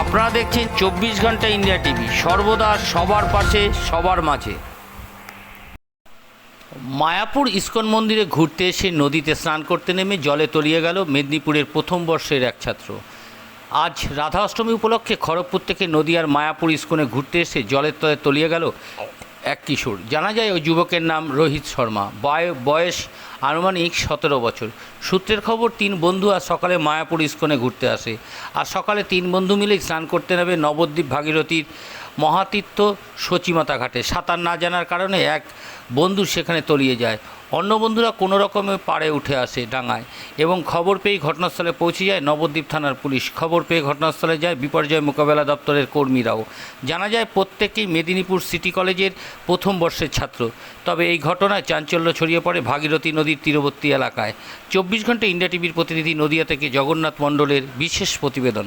আপনারা দেখছেন চব্বিশ ঘণ্টা ইন্ডিয়া টিভি। সর্বদা সবার পাশে, সবার মাঝে। মায়াপুর ইস্কন মন্দিরে ঘুরতে এসে নদীতে স্নান করতে নেমে জলে তলিয়ে গেল মেদিনীপুরের প্রথম বর্ষের এক ছাত্র। আজ রাধা অষ্টমী উপলক্ষে খড়গপুর থেকে নদীয়ার মায়াপুর ইস্কনে ঘুরতে এসে জলের তলে তলিয়ে গেল এক কিশোর। জানা যায় ওই যুবকের নাম রোহিত শর্মা। বয়- বয়স আনুমানিক সতেরো বছর। সূত্রের খবর, তিন বন্ধু আর সকালে মায়াপুর ইস্কনে ঘুরতে আসে। আর সকালে তিন বন্ধু মিলে স্নান করতে নেবে নবদ্বীপ ভাগীরথীর মহাতীর্থ সচিমাতা ঘাটে। সাঁতার না জানার কারণে এক বন্ধু সেখানে তলিয়ে যায়। অন্য বন্ধুরা কোনো রকমে পাড়ে উঠে আসে ডাঙায় এবং খবর পেয়ে ঘটনাস্থলে পৌঁছে যায় নবদ্বীপ থানার পুলিশ। খবর পেয়ে ঘটনাস্থলে যায় বিপর্যয় মোকাবেলা দপ্তরের কর্মীরাও। জানা যায় প্রত্যেকেই মেদিনীপুর সিটি কলেজের প্রথম বর্ষের ছাত্র। তবে এই ঘটনায় চাঞ্চল্য ছড়িয়ে পড়ে ভাগীরথী নদীর তীরবর্তী এলাকায়। চব্বিশ ঘণ্টা ইন্ডিয়া টিভির প্রতিনিধি নদিয়া থেকে জগন্নাথ মণ্ডলের বিশেষ প্রতিবেদন।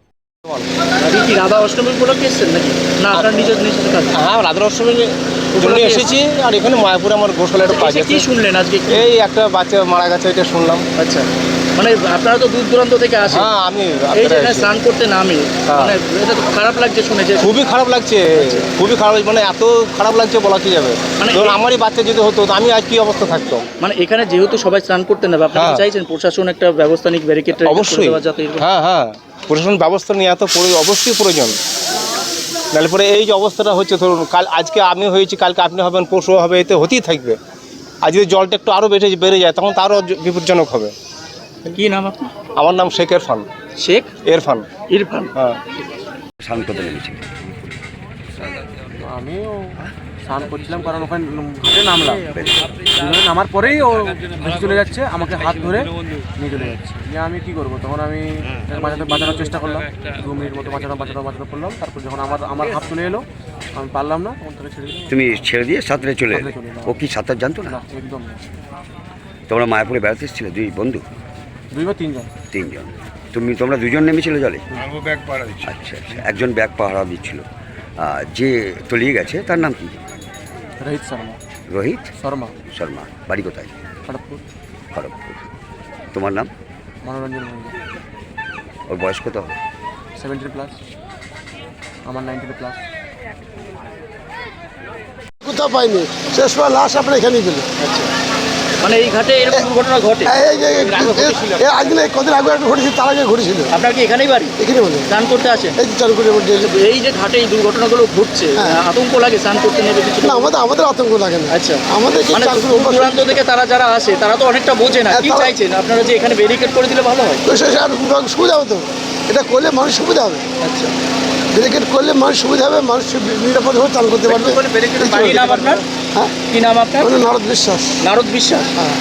কি রাধা অষ্টমী উপলক্ষে এসছেন নাকি? না আপনার নিজের নিজের কাজ। হ্যাঁ রাধা অষ্টমীর জন্য এসেছি আর এখানে মায়াপুরে আমার গোসলে একটা কাজ কি শুনলেন আজকে এই একটা বাচ্চা মারা গেছে এটা শুনলাম। আচ্ছা। মানে আপনারা তো দূর দূরান্ত থেকে আসেন। হ্যাঁ আমি এই যে স্নান করতে নামে হ্যাঁ। মানে এটা তো খারাপ লাগছে শুনে যে খুবই খারাপ লাগছে খুবই খারাপ মানে এত খারাপ লাগছে বলা কি যাবে? মানে আমারই বাচ্চা যদি হতো আমি আজ কি অবস্থা থাকতো? মানে এখানে যেহেতু সবাই স্নান করতে নেবে আপনারা হ্যাঁ। চাইছেন প্রশাসন একটা ব্যবস্থা নিক ব্যারিকেড অবশ্যই। হ্যাঁ হ্যাঁ। প্রশাসন ব্যবস্থা নিয়ে এত অবশ্যই প্রয়োজন। নাহলে পরে এই যে অবস্থাটা হচ্ছে ধরুন কাল আজকে আমি হয়েছি কালকে আপনি হবেন পরশু হবে এতে হতেই থাকবে। আর যদি জলটা একটু আরও বেড়ে বেড়ে যায় তখন তারও বিপজ্জনক হবে। কি নাম আপনার? আমার নাম শেখ এরফান। শেখ? এরফান। ইরফান। হ্যাঁ। শান্ত নেমেছি আমিও স্নান করছিলাম কারণ ওখানে ঘাটে নামলাম। নামার পরেই ও ভেসে চলে যাচ্ছে আমাকে হাত ধরে নিয়ে চলে যাচ্ছে। নিয়ে আমি কি করব? তখন আমি বাঁচাতে বাঁচানোর চেষ্টা করলাম। দু মিনিট মতো বাঁচানো বাঁচানো বাঁচানো করলাম। তারপর যখন আমার আমার হাত চলে এলো আমি পারলাম না তখন তাকে ছেড়ে তুমি ছেড়ে দিয়ে সাঁতরে চলে। ও কি সাঁতার জানতো না? না একদম তোমরা মায়াপুরে বেড়াতে এসেছিলে দুই বন্ধু? দুই বা তিনজন। তিনজন। তুমি তোমরা দুজন নেমেছিলে জলে? আচ্ছা আচ্ছা। একজন ব্যাগ পাহারা দিচ্ছিল। যে তলিয়ে গেছে তার নাম কি? রোহিত শর্মা। রোহিত শর্মা। শর্মা। বাড়ি কোথায়? খড়গপুর। খড়গপুর। তোমার নাম? মনোরঞ্জন মন্দির ওর বয়স কত হবে? সেভেন্টি প্লাস আমার নাইনটি প্লাস কোথাও পাইনি। শেষবার লাশ আপনার এখানেই পেল মানে এই ঘাটে এরকম দুর্ঘটনা ঘটে? এই যে এর আগে না, কদিন আগে একটা ঘটেছিল তার আগে ঘটেছিল। আপনার কি এখানেই বাড়ি? এখানে বলে স্নান করতে আসেন? এই যে চালু করে এই যে ঘাটে এই দুর্ঘটনাগুলো ঘটছে হ্যাঁ। আতঙ্ক লাগে স্নান করতে নেবে কিছু? না আমাদের আমাদের আতঙ্ক লাগে না। আচ্ছা। আমাদের মানে দূরান্ত থেকে তারা যারা আসে তারা তো অনেকটা বোঝে না। হ্যাঁ, কি চাইছেন? আপনারা যে এখানে ব্যারিকেড করে দিলে ভালো হয়? তো সে আর সুবিধা হবে তো এটা করলে মানুষ সুবিধা হবে। আচ্ছা। ব্যারিকেড করলে মানুষ সুবিধা হবে মানুষ নিরাপদভাবে চালু করতে পারবে। হ্যাঁ? কি নাম আপনার? নারদ বিশ্বাস। নারদ বিশ্বাস? হ্যাঁ।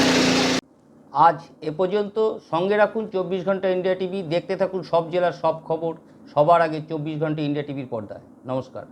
আজ এ পর্যন্ত সঙ্গে রাখুন চব্বিশ ঘণ্টা ইন্ডিয়া টিভি। দেখতে থাকুন সব জেলার সব খবর। সবার আগে চব্বিশ ঘণ্টা ইন্ডিয়া টিভির পর্দায়। নমস্কার।